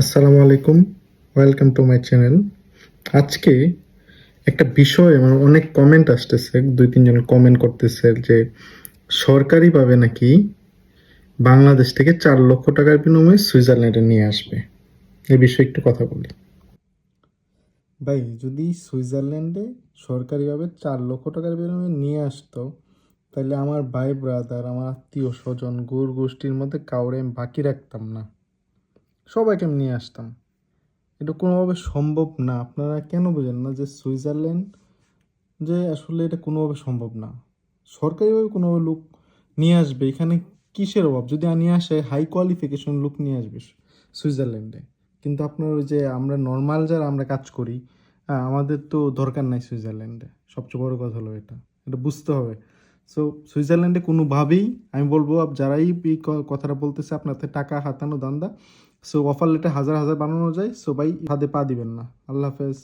আসসালামু আলাইকুম, welcome to my channel. আজকে একটা বিষয় আমার অনেক কমেন্ট আসতেছে, দুই তিনজন কমেন্ট করতেছে যে সরকারিভাবে নাকি বাংলাদেশ থেকে চার লক্ষ টাকার বিনিময়ে সুইজারল্যান্ডে নিয়ে আসবে। এই বিষয়ে একটু কথা বলি। ভাই, যদি সুইজারল্যান্ডে সরকারিভাবে চার লক্ষ টাকার বিনিময়ে নিয়ে আসতো, তাহলে আমার ভাই ব্রাদার আমার আত্মীয় স্বজন, গোর গোষ্ঠীর মধ্যে কাউরে আমি বাকি রাখতাম না। সবাইকে আমি নিয়ে আসতাম। এটা কোনোভাবে সম্ভব না। আপনারা কেন বোঝেন না যে সুইজারল্যান্ড যে আসলে এটা কোনোভাবে সম্ভব না? সরকারিভাবে কোনোভাবে লোক নিয়ে আসবে, এখানে কিসের অভাব? যদি নিয়ে আসে হাই কোয়ালিফিকেশন লোক নিয়ে আসবে সুইজারল্যান্ডে। কিন্তু আপনার ওই যে আমরা নর্মাল যারা আমরা কাজ করি আমাদের তো দরকার নাই সুইজারল্যান্ডে। সবচেয়ে বড় কথা হলো এটা। এটা বুঝতে হবে। সো সুইজারল্যান্ডে কোনোভাবেই, আমি বলব যারাই এই কথাটা বলতেছে, আপনাদের টাকা, হাতানো, দান্দা। সো অফার লেটে হাজার হাজার বানানো যায়। সবাই হাতে পা দিবেন না। আল্লাহ হাফেজ।